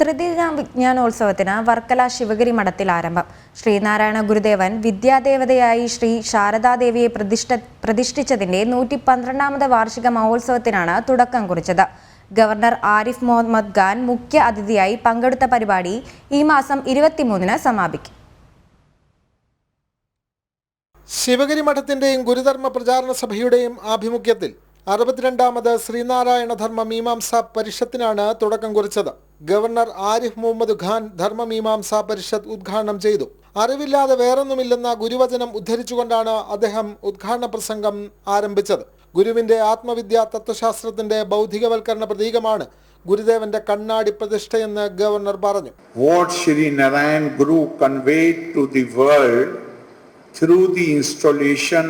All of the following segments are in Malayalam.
തൃതീയ വിജ്ഞാനോത്സവത്തിന് വർക്കല ശിവഗിരി മഠത്തിൽ ആരംഭം. ശ്രീനാരായണ ഗുരുദേവൻ വിദ്യാദേവതയായി ശ്രീ ശാരദാദേവിയെ പ്രതിഷ്ഠ പ്രതിഷ്ഠിച്ചതിന്റെ നൂറ്റി പന്ത്രണ്ടാമത് വാർഷിക മഹോത്സവത്തിനാണ് തുടക്കം കുറിച്ചത്. ഗവർണർ ആരിഫ് മുഹമ്മദ് ഖാൻ മുഖ്യ അതിഥിയായി പങ്കെടുത്ത പരിപാടി ഈ മാസം ഇരുപത്തിമൂന്നിന് സമാപിക്കും. ശിവഗിരി മഠത്തിന്റെയും ഗുരുധർമ്മ പ്രചാരണ സഭയുടെയും ആഭിമുഖ്യത്തിൽ അറുപത്തിരണ്ടാമത് ശ്രീനാരായണ ധർമ്മ മീമാംസ പരിഷത്തിനാണ് തുടക്കം കുറിച്ചത്. ഗവർണർ ആരിഫ് മുഹമ്മദ് ഖാൻ ധർമ്മമീമാംസാ പരിഷത്ത് ഉദ്ഘാടനം ചെയ്തു. അറിവില്ലാതെ വേറൊന്നുമില്ലെന്ന ഗുരുവചനം ഉദ്ധരിച്ചുകൊണ്ടാണ് അദ്ദേഹം ഉദ്ഘാടന പ്രസംഗം ആരംഭിച്ചത്. ഗുരുവിന്റെ ആത്മവിദ്യ തത്വശാസ്ത്രത്തിന്റെ ബൗദ്ധികവൽക്കരണ പ്രതീകമാണ് ഗുരുദേവന്റെ കണ്ണാടി പ്രതിഷ്ഠയെന്ന് ഗവർണർ പറഞ്ഞു. What Sree Narayan Guru conveyed to the world through the installation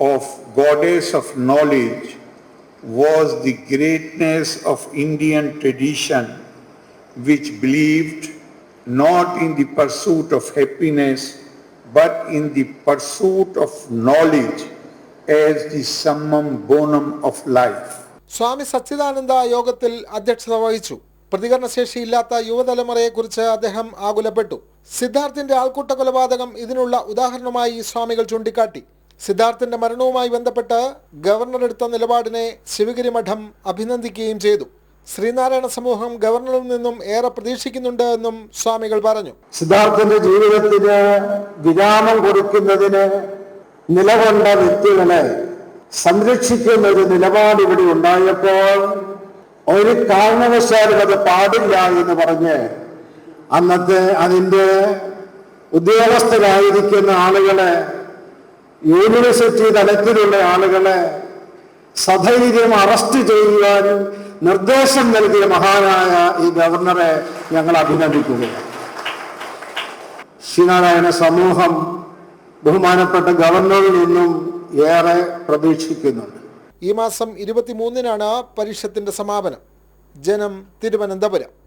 of goddess of knowledge was the greatness of Indian tradition. Which believed not in the pursuit of happiness but in the pursuit of knowledge as the summum bonum of life. Swami Sachidananda യോഗത്തിൽ അധ്യക്ഷത വഹിച്ചു. പ്രതികരണശേഷിയില്ലാത്ത യുവതലമുറയെക്കുറിച്ച് അദ്ദേഹം ആകുലപ്പെട്ടു. സിദ്ധാർത്ഥിന്റെ ആൾക്കൂട്ട കൊലപാതകം ഇതിനുള്ള ഉദാഹരണമായി സ്വാമികൾ ചൂണ്ടിക്കാട്ടി. സിദ്ധാർത്ഥിന്റെ മരണവുമായി ബന്ധപ്പെട്ട് ഗവർണർ എടുത്ത നിലപാടിനെ ശിവഗിരി മഠം അഭിനന്ദിക്കുകയും ചെയ്തു. ശ്രീനാരായണ സമൂഹം ഗവർണറിൽ നിന്നും ഏറെ പ്രതീക്ഷിക്കുന്നുണ്ട് എന്നും സ്വാമികൾ പറഞ്ഞു. സിദ്ധാർത്ഥന്റെ ജീവിതത്തിന് വിരാമം കൊടുക്കുന്നതിന് നിലകൊണ്ട വ്യക്തികളെ സംരക്ഷിക്കുന്ന ഒരു നിലപാട് ഇവിടെ ഉണ്ടായപ്പോൾ ഒരു കാരണവശാലും അത് പാടില്ല എന്ന് പറഞ്ഞ് അന്നത്തെ അതിന്റെ ഉദ്യോഗസ്ഥരായിരിക്കുന്ന ആളുകളെ യൂണിവേഴ്സിറ്റി തലത്തിലുള്ള ആളുകളെ സധൈര്യം അറസ്റ്റ് ചെയ്യുവാനും നിർദ്ദേശം നൽകിയ മഹാനായ ഈ ഗവർണറെ ഞങ്ങൾ അഭിനന്ദിക്കുകയാണ് ശ്രീനാരായണ സമൂഹം ബഹുമാനപ്പെട്ട ഗവർണറിൽ നിന്നും ഏറെ പ്രതീക്ഷിക്കുന്നുണ്ട്. ഈ മാസം ഇരുപത്തിമൂന്നിനാണ് പരിഷത്തിന്റെ സമാപനം. ജനം തിരുവനന്തപുരം.